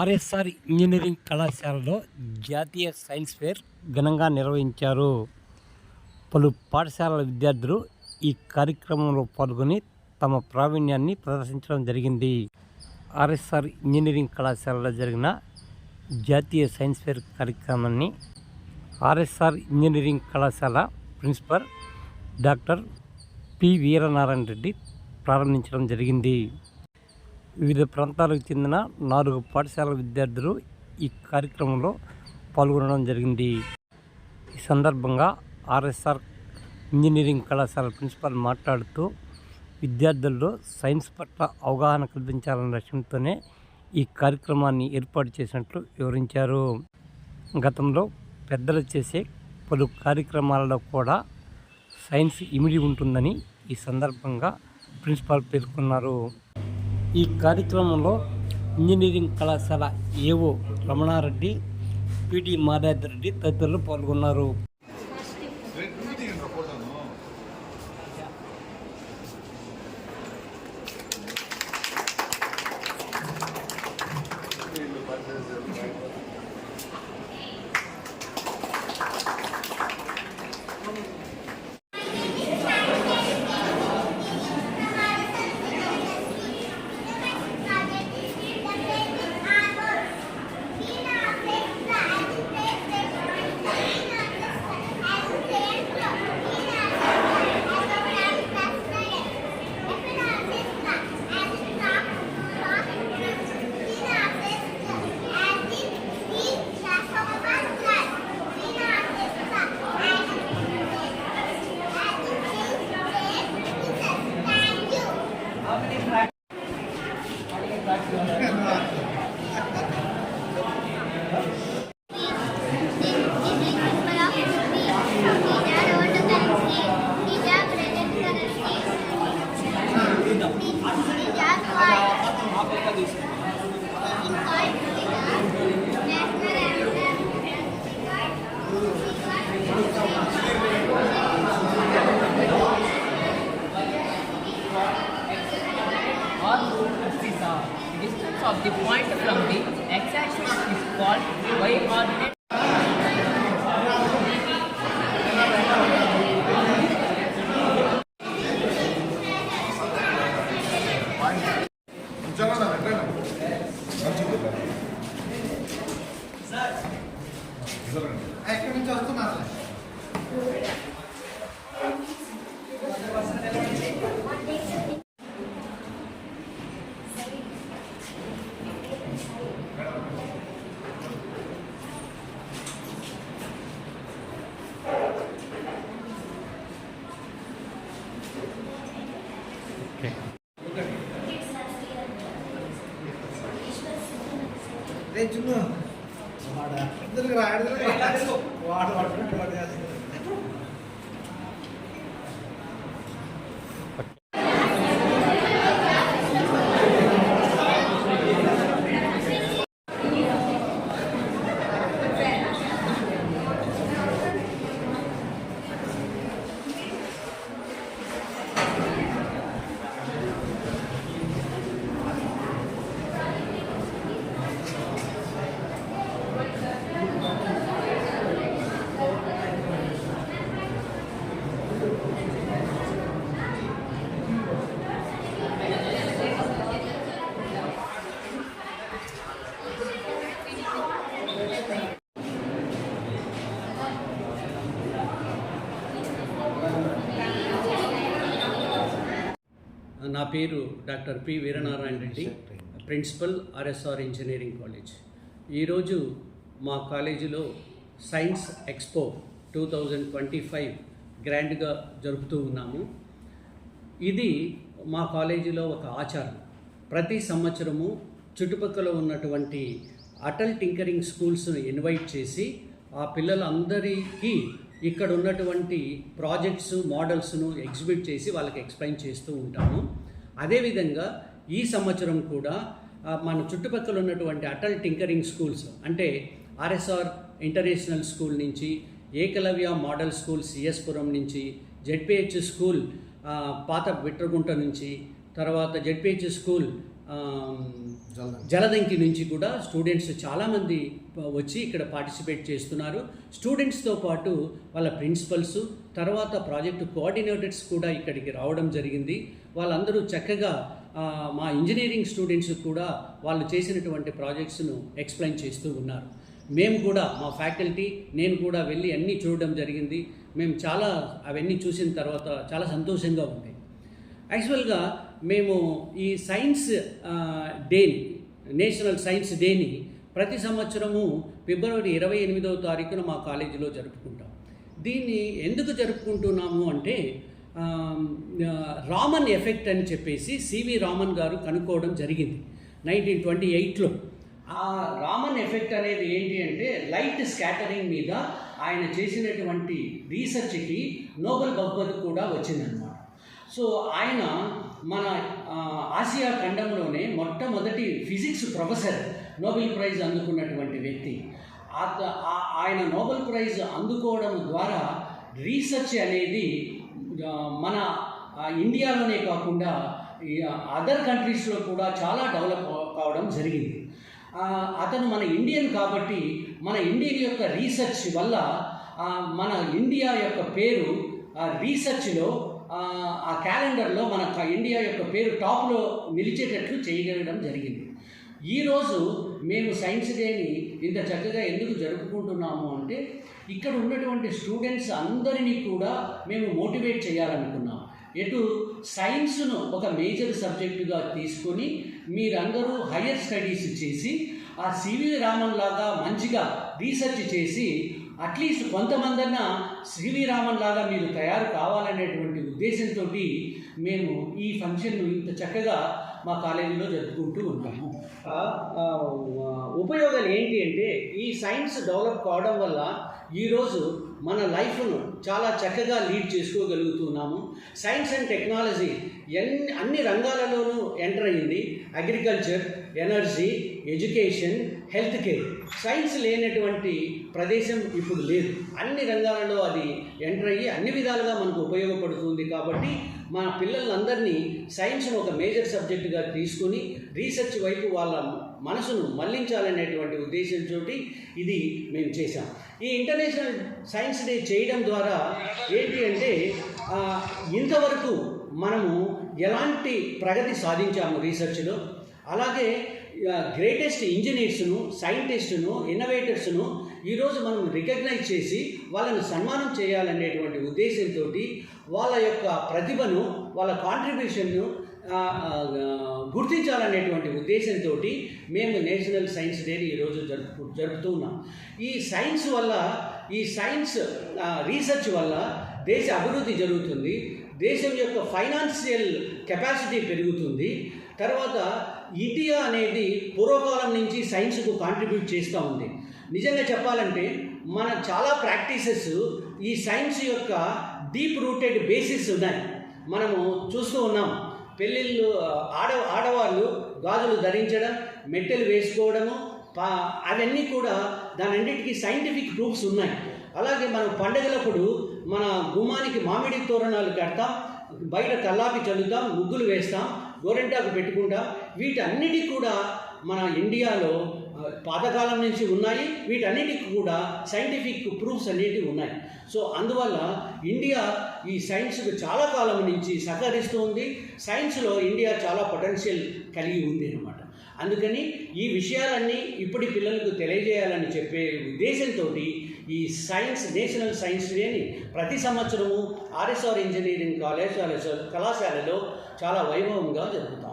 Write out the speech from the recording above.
RSR engineering కళాశాలలో జాతీయ science fair ఘనంగా నిర్వహించారు. పలు పాఠశాలల విద్యార్థులు ఈ కార్యక్రమంలో పాల్గొని తమ ప్రావీణ్యాన్ని ప్రదర్శించడం జరిగింది. ఆర్ఎస్ఆర్ ఇంజనీరింగ్ కళాశాలలో జరిగిన జాతీయ సైన్స్ ఫేర్ కార్యక్రమాన్ని ఆర్ఎస్ఆర్ ఇంజనీరింగ్ కళాశాల principal doctor P Veeranarayana Reddy ప్రారంభించడం జరిగింది. వివిధ ప్రాంతాలకు చెందిన నాలుగు పాఠశాల విద్యార్థులు ఈ కార్యక్రమంలో పాల్గొనడం జరిగింది. ఈ సందర్భంగా ఆర్ఎస్ఆర్ ఇంజనీరింగ్ కళాశాల ప్రిన్సిపాల్ మాట్లాడుతూ విద్యార్థుల్లో సైన్స్ పట్ల అవగాహన కల్పించాలన్న లక్ష్యంతోనే ఈ కార్యక్రమాన్ని ఏర్పాటు చేసినట్లు వివరించారు. గతంలో పెద్దలు చేసే పలు కార్యక్రమాలలో కూడా సైన్స్ ఇమిడి ఉంటుందని ఈ సందర్భంగా ప్రిన్సిపాల్ పేర్కొన్నారు. ఈ కార్యక్రమంలో ఇంజనీరింగ్ కళాశాల ఏవో రమణారెడ్డి పిటి మాదాద్రి రెడ్డి తదితరులు పాల్గొన్నారు. called y-coordinate. ఎక్కడి నుంచి వస్తున్నారు నేను చిన్న. వాడ. రాయడం వాడు వాడు నా పేరు doctor P Veeranarayana Reddy principal RSR engineering college. ఈరోజు మా కాలేజీలో science expo two thousand twenty five గ్రాండ్గా జరుపుతూ ఉన్నాము. ఇది మా కాలేజీలో ఒక ఆచారం. ప్రతి సంవత్సరము చుట్టుపక్కల ఉన్నటువంటి అటల్ టింకరింగ్ స్కూల్స్ను ఇన్వైట్ చేసి ఆ పిల్లలందరికీ ఇక్కడ ఉన్నటువంటి ప్రాజెక్ట్స్ మోడల్స్ను ఎగ్జిబిట్ చేసి వాళ్ళకి ఎక్స్ప్లెయిన్ చేస్తూ ఉంటాము. అదేవిధంగా ఈ సంవత్సరం కూడా మన చుట్టుపక్కల ఉన్నటువంటి అటల్ టింకరింగ్ స్కూల్స్ అంటే ఆర్ఎస్ఆర్ ఇంటర్నేషనల్ స్కూల్ నుంచి ఏకలవ్య మోడల్ స్కూల్ సిఎస్పురం నుంచి జెడ్పిహెచ్ స్కూల్ పాత బిట్రగుంట నుంచి తర్వాత జెడ్పిహెచ్ స్కూల్ జలదంకి. నుంచి కూడా స్టూడెంట్స్ చాలామంది వచ్చి ఇక్కడ పార్టిసిపేట్ చేస్తున్నారు స్టూడెంట్స్తో పాటు వాళ్ళ ప్రిన్సిపల్స్ తర్వాత ప్రాజెక్టు కోఆర్డినేటర్స్ కూడా ఇక్కడికి రావడం జరిగింది. వాళ్ళందరూ చక్కగా మా ఇంజనీరింగ్ స్టూడెంట్స్ కూడా వాళ్ళు చేసినటువంటి ప్రాజెక్ట్స్ను ఎక్స్ప్లెయిన్ చేస్తూ ఉన్నారు. మేము కూడా మా ఫ్యాకల్టీ నేను కూడా వెళ్ళి అన్నీ చూడడం జరిగింది. మేము చాలా అవన్నీ చూసిన తర్వాత చాలా సంతోషంగా ఉంది. యాక్చువల్గా మేము ఈ సైన్స్ డేని నేషనల్ సైన్స్ డేని ప్రతి సంవత్సరము ఫిబ్రవరి ఇరవై ఎనిమిదవ తారీఖున మా కాలేజీలో జరుపుకుంటాం. దీన్ని ఎందుకు జరుపుకుంటున్నాము అంటే రామన్ ఎఫెక్ట్ అని చెప్పేసి సివి రామన్ గారు కనుక్కోవడం జరిగింది నైన్టీన్ ట్వంటీ ఎయిట్లో. ఆ రామన్ ఎఫెక్ట్ అనేది ఏంటి అంటే లైట్ స్కాటరింగ్ మీద ఆయన చేసినటువంటి రీసెర్చ్కి నోబెల్ బహుమతి కూడా వచ్చిందనమాట సో ఆయన మన ఆసియా ఖండంలోనే మొట్టమొదటి ఫిజిక్స్ ప్రొఫెసర్ నోబెల్ ప్రైజ్ అందుకున్నటువంటి వ్యక్తి. ఆయన నోబెల్ ప్రైజ్ అందుకోవడం ద్వారా రీసెర్చ్ అనేది మన ఇండియాలోనే కాకుండా అదర్ కంట్రీస్లో కూడా చాలా డెవలప్ కావడం జరిగింది. అతను మన ఇండియన్ కాబట్టి మన ఇండియన్ యొక్క రీసెర్చ్ వల్ల మన ఇండియా యొక్క పేరు రీసెర్చ్లో ఆ, క్యాలెండర్లో మన ఇండియా యొక్క పేరు టాప్లో నిలిచేటట్లు చేయగలగడం జరిగింది. ఈరోజు మేము సైన్స్ డేని ఇంత చక్కగా ఎందుకు జరుపుకుంటున్నాము అంటే ఇక్కడ ఉన్నటువంటి స్టూడెంట్స్ అందరినీ కూడా మేము మోటివేట్ చేయాలనుకున్నాం. ఎటు సైన్స్ను ఒక మేజర్ సబ్జెక్టుగా తీసుకొని మీరందరూ హయ్యర్ స్టడీస్ చేసి ఆ సివి రామన్ లాగా మంచిగా రీసెర్చ్ చేసి అట్లీస్ట్ కొంతమందన్నా సివి రామన్ లాగా మీరు తయారు కావాలనేటువంటి ఉద్దేశంతో మేము ఈ ఫంక్షన్ను ఇంత చక్కగా మా కాలేజీలో జరుపుకుంటూ ఉంటాము. ఉపయోగాలు ఏంటి అంటే ఈ సైన్స్ డెవలప్ కావడం వల్ల ఈరోజు మన లైఫ్ను చాలా చక్కగా లీడ్ చేసుకోగలుగుతున్నాము. సైన్స్ అండ్ టెక్నాలజీ ఎన్ని అన్ని రంగాలలోనూ ఎంటర్ అయ్యింది. Agriculture energy education health care science లేనటువంటి ప్రదేశం ఇప్పుడు లేదు. అన్ని రంగాలలో అది ఎంటర్ అయ్యి అన్ని విధాలుగా మనకు ఉపయోగపడుతుంది కాబట్టి మన పిల్లలందరినీ సైన్స్ను ఒక మేజర్ సబ్జెక్టుగా తీసుకుని రీసెర్చ్ వైపు వాళ్ళ మనసును మళ్ళించాలనేటువంటి ఉద్దేశంతో ఇది మేము చేశాం. ఈ ఇంటర్నేషనల్ సైన్స్ డే చేయడం ద్వారా ఏంటి అంటే ఇంతవరకు మనము ఎలాంటి ప్రగతి సాధించాము రీసెర్చ్లో? అలాగే గ్రేటెస్ట్ ఇంజనీర్స్ను సైంటిస్టును ఇన్నోవేటర్స్ను ఈరోజు మనం రికగ్నైజ్ చేసి వాళ్ళని సన్మానం చేయాలనేటువంటి ఉద్దేశంతో వాళ్ళ యొక్క ప్రతిభను వాళ్ళ కాంట్రిబ్యూషన్ను గుర్తించాలనేటువంటి ఉద్దేశంతో మేము నేషనల్ సైన్స్ డేని ఈరోజు జరుపు జరుపుతూ ఉన్నాం. ఈ సైన్స్ వల్ల ఈ సైన్స్ రీసెర్చ్ వల్ల దేశ అభివృద్ధి జరుగుతుంది దేశం యొక్క ఫైనాన్షియల్ కెపాసిటీ పెరుగుతుంది. తర్వాత ఇండియా అనేది పూర్వకాలం నుంచి సైన్స్కు కాంట్రిబ్యూట్ చేస్తూ ఉంది. నిజంగా చెప్పాలంటే మన చాలా ప్రాక్టీసెస్ ఈ సైన్స్ యొక్క డీప్ రూటెడ్ బేసిస్ ఉన్నాయి. మనము చూస్తూ ఉన్నాం. పెళ్ళిళ్ళు ఆడ ఆడవాళ్ళు గాజులు ధరించడం మెట్టెలు వేసుకోవడము పా అవన్నీ కూడా దానన్నిటికీ సైంటిఫిక్ ప్రూఫ్స్ ఉన్నాయి. అలాగే మనం పండగలప్పుడు మన గుమ్మానికి మామిడి తోరణాలు కడతాం బయట కల్లాపి చల్లుతాం ముగ్గులు వేస్తాం గోరెంటాకు పెట్టుకుంటాం. వీటన్నిటి కూడా మన ఇండియాలో పాతకాలం నుంచి ఉన్నాయి. వీటన్నిటికి కూడా సైంటిఫిక్ ప్రూఫ్స్ అనేటివి ఉన్నాయి. సో అందువల్ల ఇండియా ఈ సైన్స్కు చాలా కాలం నుంచి సహకరిస్తుంది. సైన్స్లో ఇండియా చాలా పొటెన్షియల్ కలిగి ఉంది అనమాట అందుకని ఈ విషయాలన్నీ ఇప్పటి పిల్లలకు తెలియజేయాలని చెప్పే ఉద్దేశంతో ఈ సైన్స్ నేషనల్ సైన్స్ డేని ప్రతి సంవత్సరము ఆర్ఎస్ఆర్ ఇంజనీరింగ్ కాలేజ్ కళాశాలలో చాలా వైభవంగా జరుగుతాం